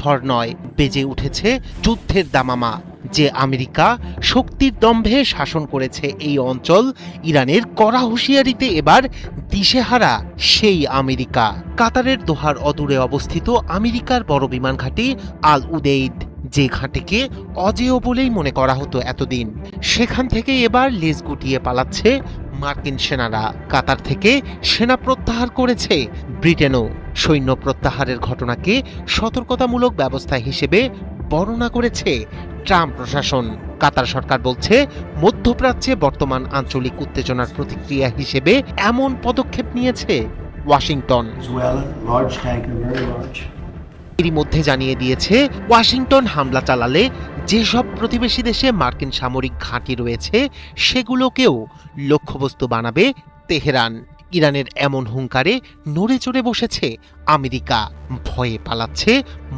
ঝড় নয়, বেজে উঠেছে যুদ্ধের দামামা, যে আমেরিকা শক্তির দম্ভে শাসন করেছে এই অঞ্চল, ইরানের কড়া হুঁশিয়ারিতে এবার দিশেহারা সেই আমেরিকা। কাতারের দোহার অদূরে অবস্থিত আমেরিকার বড় বিমান ঘাঁটি আল উদেইদ, যে ঘাঁটিকে অজেয় বলেই মনে করা হতো এতদিন। সেখান থেকে এবার লেজ গুটিয়ে পালাচ্ছে মার্কিন সেনারা। কাতার থেকে সেনা প্রত্যাহার করেছে ব্রিটেনও। সৈন্য প্রত্যাহারের ঘটনাকে সতর্কতামূলক ব্যবস্থা হিসেবে বর্ণনা করেছে ট্রাম্প প্রশাসন। কাতার সরকার বলছে মধ্যপ্রাচ্যে বর্তমান আঞ্চলিক উত্তেজনার প্রতিক্রিয়া হিসেবে এমন পদক্ষেপ নিয়েছে ওয়াশিংটন. এরই মধ্যে জানিয়ে দিয়েছে ওয়াশিংটন হামলা চালালে যেসব প্রতিবেশী দেশে মার্কিন সামরিক ঘাঁটি রয়েছে সেগুলোকেও লক্ষ্যবস্তু বানাবে তেহরান। ইরানের এমন হুঙ্কারে নড়ে চড়ে বসেছে। আমেরিকা ভয়ে পালাচ্ছে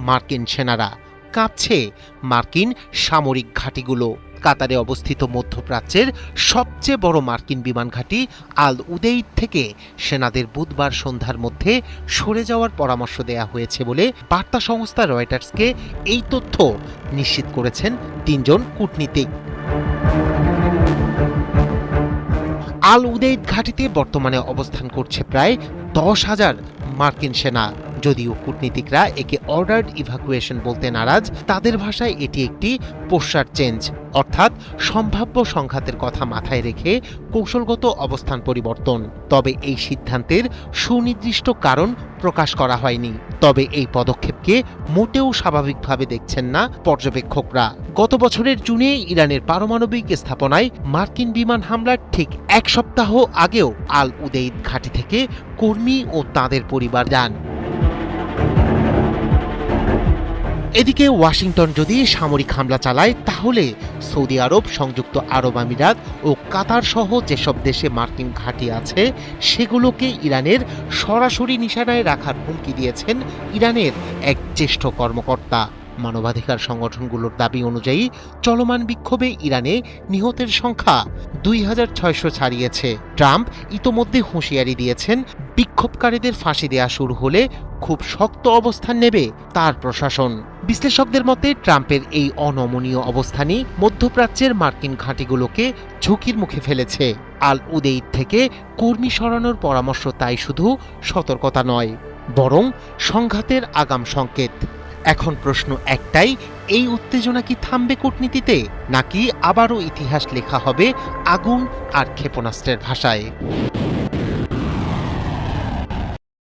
মার্কিন সেনারা। কাঁপছে মার্কিন সামরিক ঘাঁটিগুলো। কাতারে অবস্থিত মধ্যপ্রাচ্যের সবচেয়ে বড় মার্কিন বিমান ঘাঁটি আল উদেইদ থেকে সেনাদের বুধবার সন্ধ্যার মধ্যে সরে যাওয়ার পরামর্শ দেয়া হয়েছে বলে বার্তা সংস্থা রয়টার্সকে এই তথ্য নিশ্চিত করেছেন তিনজন কূটনীতিক। আল উদেইদ ঘাটিতে বর্তমানে অবস্থান করছে প্রায় দশ হাজার মার্কিন সেনা। যদিও কূটনীতিকরা একে অর্ডার্ড ইভাকুয়েশন বলতে নারাজ, তাদের ভাষায় এটি একটি পোশার চেঞ্জ অর্থাৎ সম্ভাব্য সংঘাতের কথা মাথায় রেখে কৌশলগত অবস্থান পরিবর্তন। তবে এই সিদ্ধান্তের সুনির্দিষ্ট কারণ প্রকাশ করা হয়নি। তবে এই পদক্ষেপকে মোটেও স্বাভাবিকভাবে দেখছেন না পর্যবেক্ষকরা। গত বছরের জুনে ইরানের পারমাণবিক স্থাপনায় মার্কিন বিমান হামলার ঠিক এক সপ্তাহ আগেও আল উদেইদ ঘাঁটি থেকে কর্মী ও তাদের পরিবার যান। এদিকে ওয়াশিংটন যদি সামরিক হামলা চালায়, তাহলে সৌদি আরব, সংযুক্ত আরব আমিরাত ও কাতার সহ যেসব দেশে মার্কিন ঘাঁটি আছে, সেগুলোকে ইরানের সরাসরি নিশানায় রাখার হুমকি দিয়েছেন ইরানের এক জ্যেষ্ঠ কর্মকর্তা। মানবাধিকার সংগঠনগুলোর দাবি অনুযায়ী, চলমান বিক্ষোভে ইরানে নিহতের সংখ্যা দুই হাজার ছয়শো ছাড়িয়েছে। ট্রাম্প ইতোমধ্যে হুঁশিয়ারি দিয়েছেন, বিক্ষোভকারীদের ফাঁসি দেয়া শুরু হলে খুব শক্ত অবস্থান নেবে তার প্রশাসন। বিশ্লেষকদের মতে, ট্রাম্পের এই অনমনীয় অবস্থানই মধ্যপ্রাচ্যের মার্কিন ঘাঁটিগুলোকে ঝুঁকির মুখে ফেলেছে। আল উদেইদ থেকে কর্মী সরানোর পরামর্শ তাই শুধু সতর্কতা নয়, বরং সংঘাতের আগাম সংকেত। এখন প্রশ্ন একটাই, এই উত্তেজনা কি থামবে কূটনীতিতে, নাকি আবারও ইতিহাস লেখা হবে আগুন আর ক্ষেপণাস্ত্রের ভাষায়?